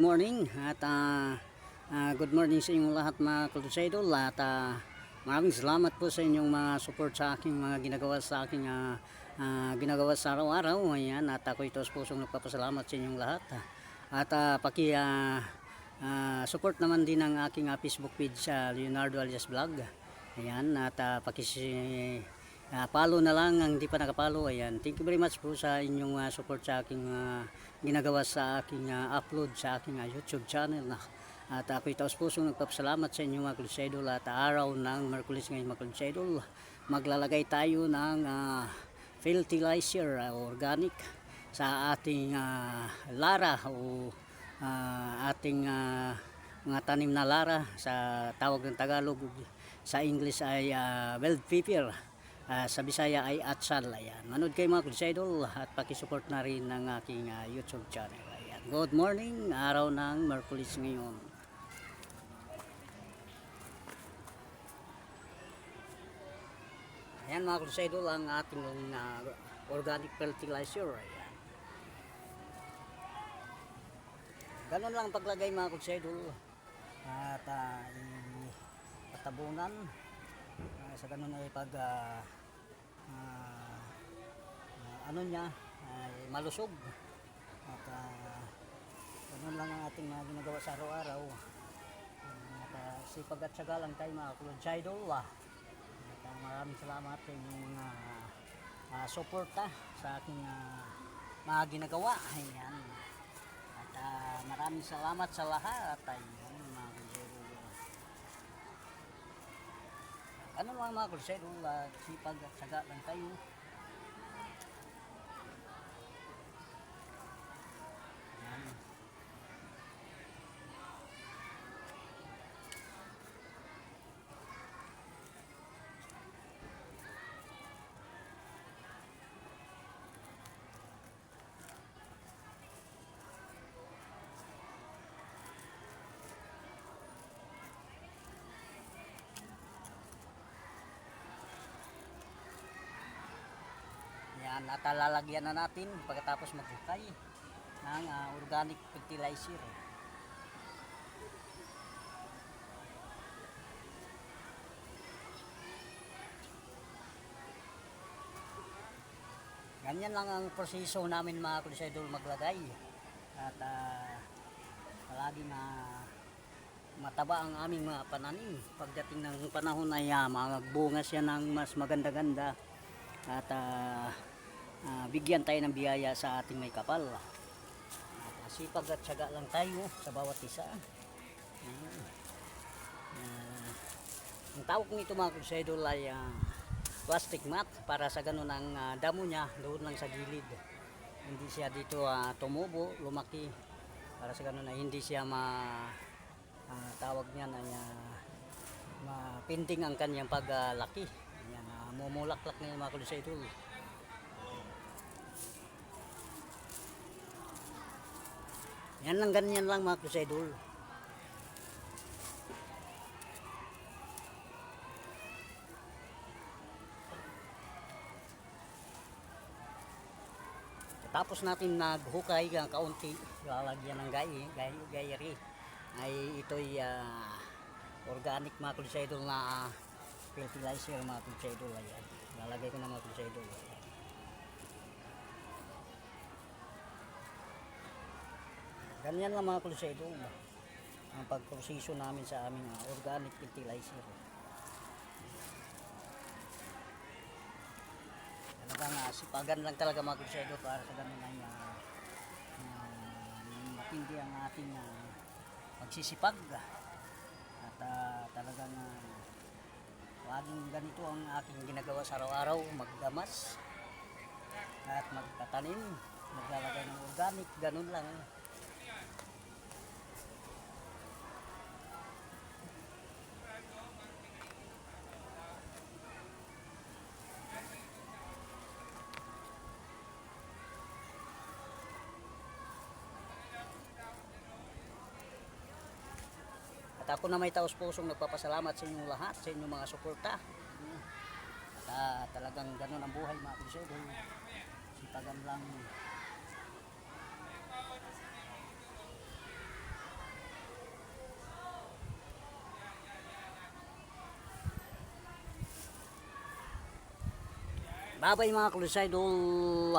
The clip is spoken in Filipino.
morning at ah, ah, good morning sa inyong lahat mga Crusadol at ah, maraming salamat po sa inyong mga support sa aking mga ginagawa sa aking ah, ah, ginagawa sa araw-araw. Ayan at ako ito sa pusong nagpapasalamat sa inyong lahat. At ah, paki ah, ah, support naman din ang aking ah, Facebook page sa Leonardo Alias Vlog. Ayan at uh, paki Ah, follow na lang ang hindi pa nakapalo. Ayan. Thank you very much po sa inyong ah, support sa aking ah, ginagawa sa aking ah, upload sa aking ah, YouTube channel. Na. At ako ito pusong nagpapasalamat sa inyong mga Crusadol at araw ng Merkulis ngayon mga Crusadol. Maglalagay tayo ng ah, fertilizer ah, organic sa ating ah, lara o ah, ating ah, mga tanim na lara sa tawag ng Tagalog sa English ay uh, wild pepper Ah, sa Bisaya ay Atsal. Ayan. Manood kayo mga Crusadol at pakisupport na rin ng aking ah, YouTube channel. Ayan. Good morning, araw ng Merkulis ngayon. Ayan mga Crusadol ang ating ah, organic fertilizer. Ayan. Ganun lang paglagay mga Crusadol. At uh, patabunan. Ah, sa ganun ay pag ah, ano niya ay malusog. At uh, ganun lang ang ating mga ginagawa sa araw-araw. At uh, sipag at syaga lang tayo mga kulod sa idol ah. at ah, maraming salamat sa inyong mga ah, suporta sa aking ah, mga ginagawa. Ayan. At ah, maraming salamat sa lahat. Ayan mga ano lang mga kulsero, uh, sipag at saga lang tayo. At lalagyan na natin pagkatapos maghukay ng ah, organic fertilizer. Ganyan lang ang proseso namin mga kulisadol maglagay. At uh, palagi na mataba ang aming mga pananim. Pagdating ng panahon ay uh, magbunga siya ng mas maganda-ganda at ah, ah, bigyan tayo ng biyaya sa ating may kapal. Sipag at syaga lang tayo sa bawat isa. Ayan. Ah, ang tawag nito mga kusedol ay ah, plastic mat para sa ganun ang ah, damo niya doon lang sa gilid. Hindi siya dito ah, tumubo, lumaki para sa ganun ay hindi siya ma ah, tawag niya na ah, mapinting ang kanyang paglaki. Ayan, uh, mumulaklak na yung mga kulisay Yan lang, ganyan lang mga kulisay idol. Tapos natin naghukay ng kaunti, lalagyan ng gay, gay, gayeri. Ay ito'y ah, organic mga kulisay idol na ah, fertilizer mga ayan lalagay ko na mga kulisadol ayan. Ganyan lang mga kulisadol ang pagproseso namin sa aming ah, organic fertilizer. Talagang uh, sipagan lang talaga mga kulisadol para sa ganun ay uh, matindi ang ating uh, pagsisipag. At uh, talagang uh, Laging ganito ang aking ginagawa sa araw-araw, magdamas at magtatanim, maglalagay ng organic, ganun lang. Ako na may taos pusong nagpapasalamat sa inyong lahat, sa inyong mga suporta. At uh, talagang ganun ang buhay mga kulisod. Sipagan lang Bye-bye mga kulisay dol.